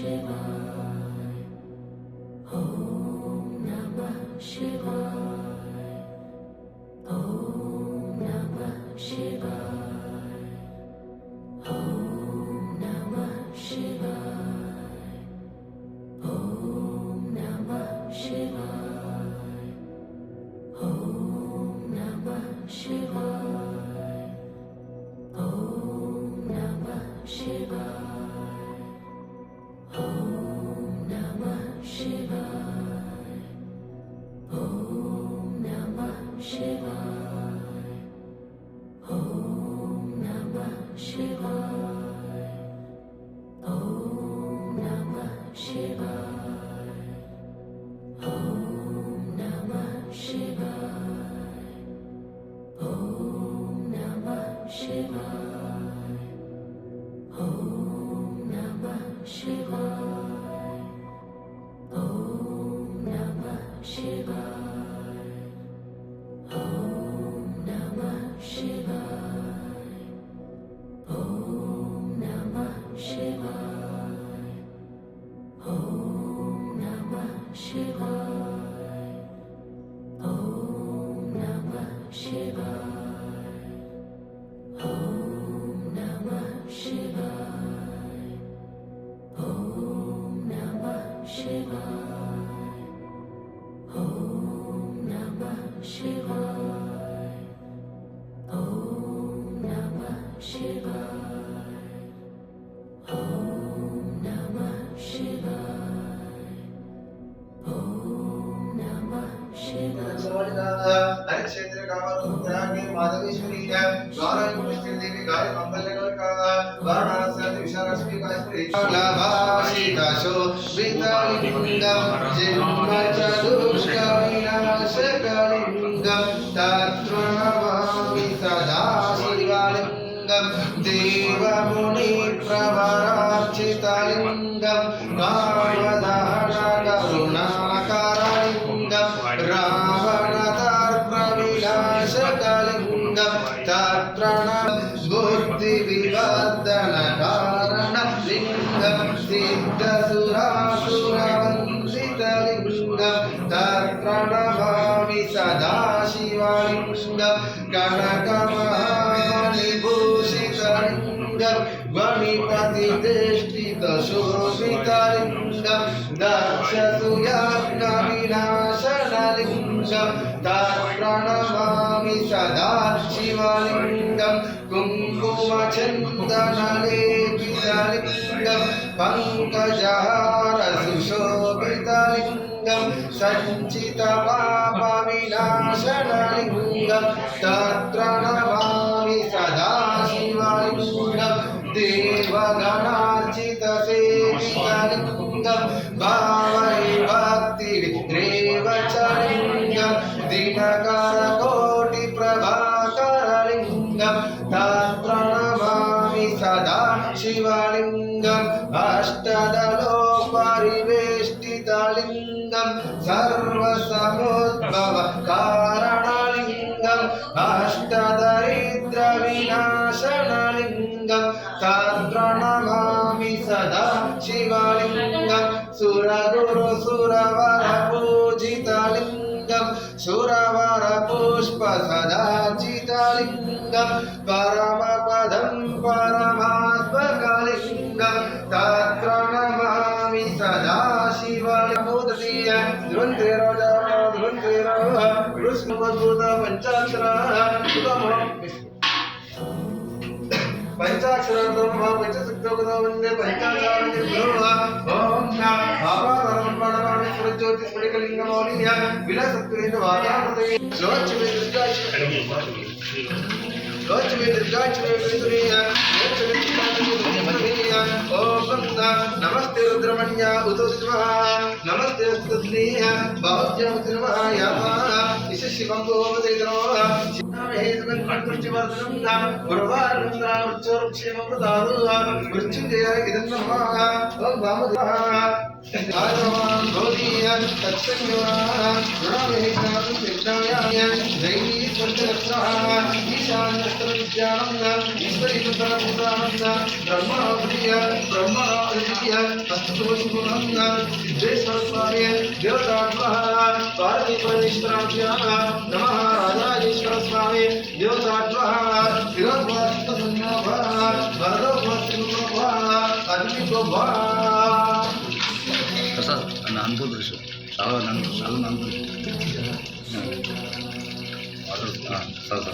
是吧。翅膀时光 देवमुनिप्रवरार्चितलिङ्गं रामदा గణిపతిదేష్టిత శోభితలింగం దక్షసుయాజ్ఞ వినాశనలింగం తత్ప్రణమామి సదా శివలింగం కుంకుమచందనలేపితలింగం పంకజహార Fala సదాచితలింగం పరమపదం పరమాత్మకలింగం తత్ర నమామి శివలింగోదీయ ధ్రువంతి రోజా ధ్రువంతి రోహ కృష్ణమద్భుత పంచాక్షర బ్రహ్మ పంచశక్తోగత వందే పంచాచార్య బ్రహ్మ ఓం నా ఆవాదరం స్వరజ్యోతి వాతావృతయ లోచమే దుర్గాచమే లోచమే దుర్గాచమే విదురియ లోచమే దుర్గాచమే ఓం గంధ నమస్తే రుద్రమణ్య ఉతో శివః నమస్తే స్తుత్లీయ బాహ్యమతి నమః యామ ఇష శివం గోమదేద్రో శివామహేతుకం కంఠుష్టివర్ధనం నామ గురువారం నామ ఉచ్చోరుక్షేమ ప్రదాదు మృత్యుంజయ ఇదం నమః ఓం వామదేవః आजवान् भवदीयान् तत्संयोगान् गुणविहितान् विज्ञायान् दैवी स्वर्गरक्षाः ईशान्यस्तविद्यानम् ईश्वरीकृतरपुराणम् ब्रह्मणोपदीय ब्रह्मणोपदीय अस्तुवसुगुणम् सिद्धे सरस्वामी देवतात्मः पार्वतीपरमेश्वराभ्याः नमः राजाजेश्वरस्वामी देवतात्मः विरोध्वासितसंयोगः वरदोपासितसंयोगः अन्वितो भा नाम को दर्शो सावा नाम सावा नाम को और हां सावा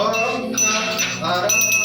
ओम नमः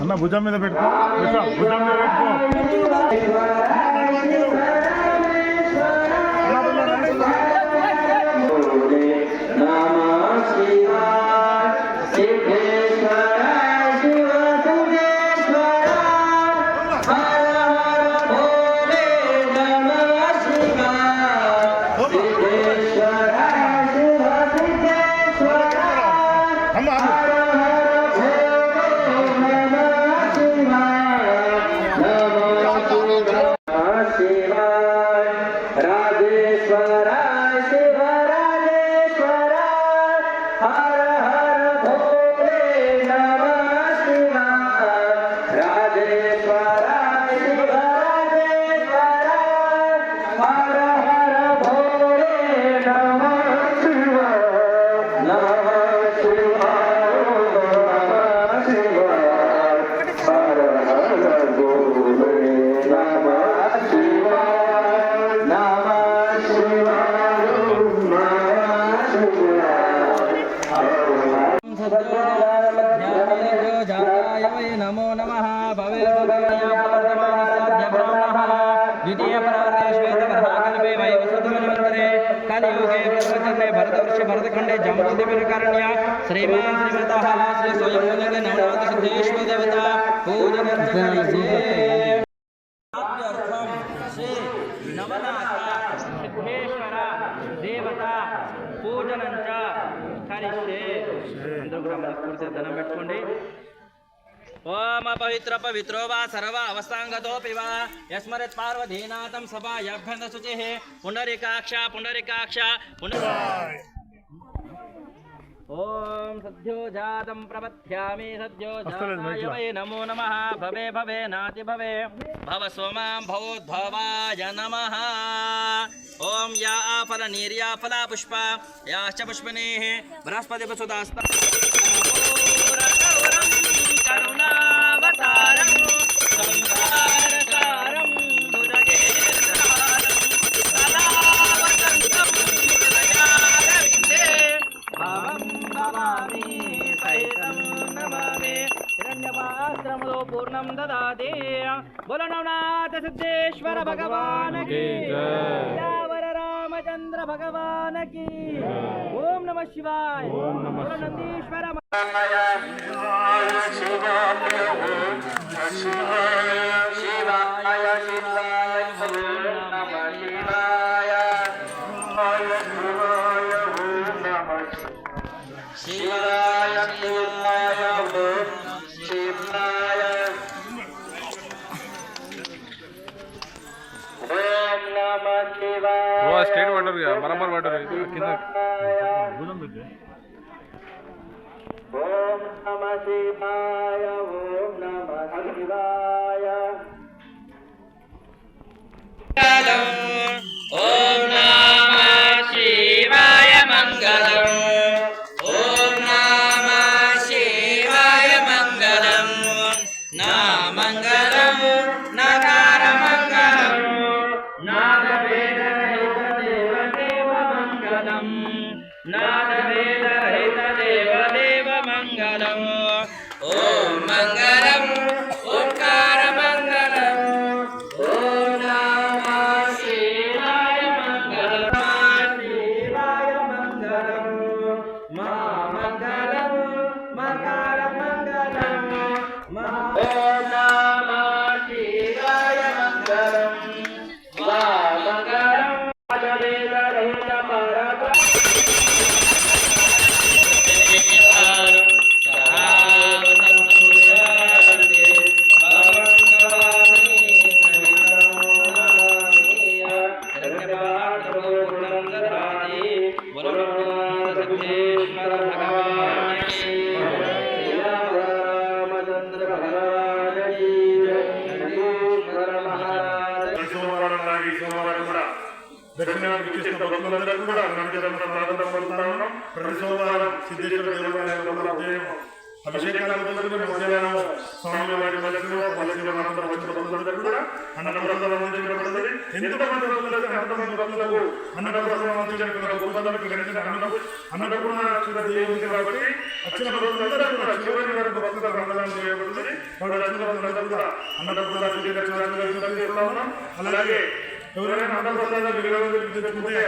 అన్న భుజం మీద పెట్టుకో. భుజం మీద పెట్టుకో. भरतखण्डे जम्बूद्वीपकारण्य श्रीमान् श्रीमतः श्री स्वयं नवनाथ सिद्धेश्वर देवता पूजनर्चकरिष्ये అర్థం శ్రీ నవనాథ సిద్ధేశ్వర దేవత పూజనంచ కరిస్తే అందరూ కూడా మనస్ఫూర్తిగా ధనం పెట్టుకోండి ఓం అపవిత్ర పవిత్రో వా సర్వ అవస్థాంగతోపి వా యస్మరత్ పార్వతీనాథం సభాయాభ్యంత శుచి పుండరీకాక్ష పుండరీకాక్ష పుండరీ ॐ सद्योजातं प्रपथ्यामि वै नमो नमः। भवे भवे नाति भवे। भव सोमां भवोद्भवाय नमः। ॐ या आफलनीर्या फला पुष्पा। याश्च पुष्पनेः भगवान की जय। रामचंद्र भगवान की। ओम नमः शिवाय। ओम नमः नंदीश्वर शिवाय शिवाय शिवाय। శివాయ స్టేట్ పడ్డారు బరాబర్ పడ్డారు కింద ఓం నమ శివాయ ఓం నమ శివాయ కూడా ప్రతి సోమవారం సిద్ధేశ్వర దేవాలయంలో కూడా ఉదయం అభిషేకాలు మొదలుకొని మధ్యాహ్నం స్వామి వారి మధ్యలో మధ్యలో వచ్చిన భక్తులందరూ కూడా అన్నప్రసాదం అందించబడుతుంది. ఎంతమంది భక్తులకు అంతమంది భక్తులకు అన్నప్రసాదం అందించడం గోపాలకు వెంటనే అన్న అన్నపూర్ణ అక్షర దేవుడి కాబట్టి వచ్చిన భక్తులందరూ కూడా చివరి వరకు భక్తులకు అన్నదానం చేయబడుతుంది. వాడు వచ్చిన భక్తులందరూ కూడా అన్నపూర్ణ చేస్తా ఉన్నాం అలాగే ఎవరైనా అన్నప్రసాదాలు విలువలు తెచ్చుకుంటే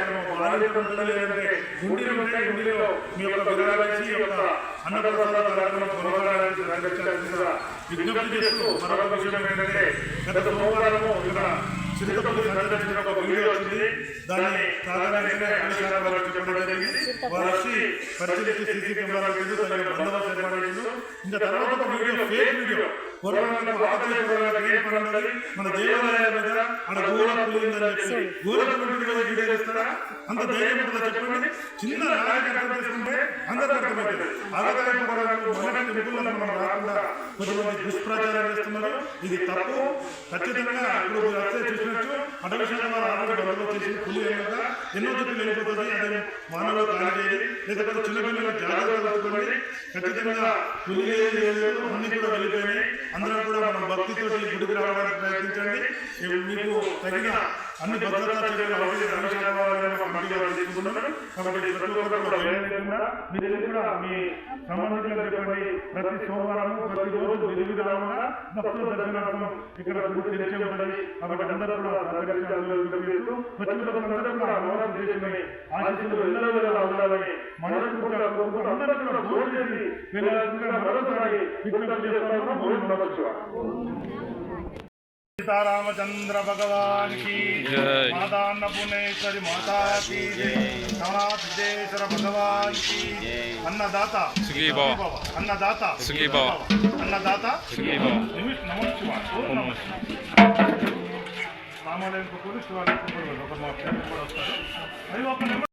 ఆరోగ్యం లేదంటే గుండీలు ఉంటే గుండీలో మీ యొక్క విరాళాలు ఇచ్చి యొక్క అన్నప్రసాదాల కార్యక్రమం కొనసాగాలని రంగచ్చాల్సిందిగా విజ్ఞప్తి చేస్తూ మరొక విషయం ఏంటంటే గత సోమవారము ఇక్కడ చిరుతపల్లి సందర్శించిన ఒక వీడియో వచ్చింది. దాన్ని సాధారణంగా అన్ని శాఖ వారికి చెప్పడం జరిగింది. వారు వచ్చి పరిశీలించి సీసీ కెమెరాలు పెట్టి తగిన బందోబస్తు ఏర్పాటు చేసిండు ఇంకా తర్వాత ఒక వీడియో ఫేక్ వీడియో. పూర్వంలో ఆదాయ పూర్వక ఏం పని ఉన్నది? మన దేవాలయాల మీద ఆడ గోడ పులిందని చెప్పి గోడ అంత ధైర్యం ఉంటుందా చెప్పండి? చిన్న నాయకు అర్థం చేసుకుంటే అందరికీ అర్థమవుతుంది. ఆదాయ మన టెంపుల్లో మనం రాకుండా కొంతమంది దుష్ప్రచారం చేస్తున్నారు. ఇది తప్పు. ఖచ్చితంగా ఇప్పుడు మీరు వస్తే చూసినట్టు అటవీ శాఖ వారు ఆల్రెడీ బందోబస్తు చేసి పులి వెళ్ళక ఎన్నో చెట్లు వెళ్ళిపోతుంది. అదే మానవులు కాని చేయదు లేకపోతే చిన్నపిల్లల జాగ్రత్తలు పట్టుకోండి ఖచ్చితంగా పులి అన్ని కూడా వెళ్ళిపోయినాయి. అందరూ కూడా మనం భక్తితో గుడికి రావడానికి ప్రయత్నించండి. మీకు తగిన అన్ని భద్రతా చర్యలు మీరు కూడా మీ ప్రతి సోమవారం ప్రతి రోజు విధి విధానంగా భక్తుల దర్శనార్థం ఇక్కడ గుడి తెరిచే ఉంటుంది. కాబట్టి అందరూ కూడా సహకరించాలని భక్తులందరూ కూడా అమ్మవారి దేశమని ఆశీస్సులు ఎల్లవేళలా ఉండాలని మనస్ఫూర్తిగా కోరుకుంటూ అందరూ కూడా భోజనం చేసి వెళ్ళాల్సిందిగా మరోసారి విజ్ఞప్తి చేస్తున్నాము భోజనం నమస్కారం सीतारामचंद्र भगवान की माता अन्नपूर्णेश्वरी माता की जय नवनाथेश्वर भगवान की अन्नदाता सुखी भव. अन्नदाता सुखी भव. अन्नदाता सुखी भव. निमिष नमः शिवाय ओम नमः రామాలయం కూర్చొని శివాలయం కూర్చోబెడతారు ఒక మా ఫ్రెండ్ కూడా వస్తారు అవి ఒక నెంబర్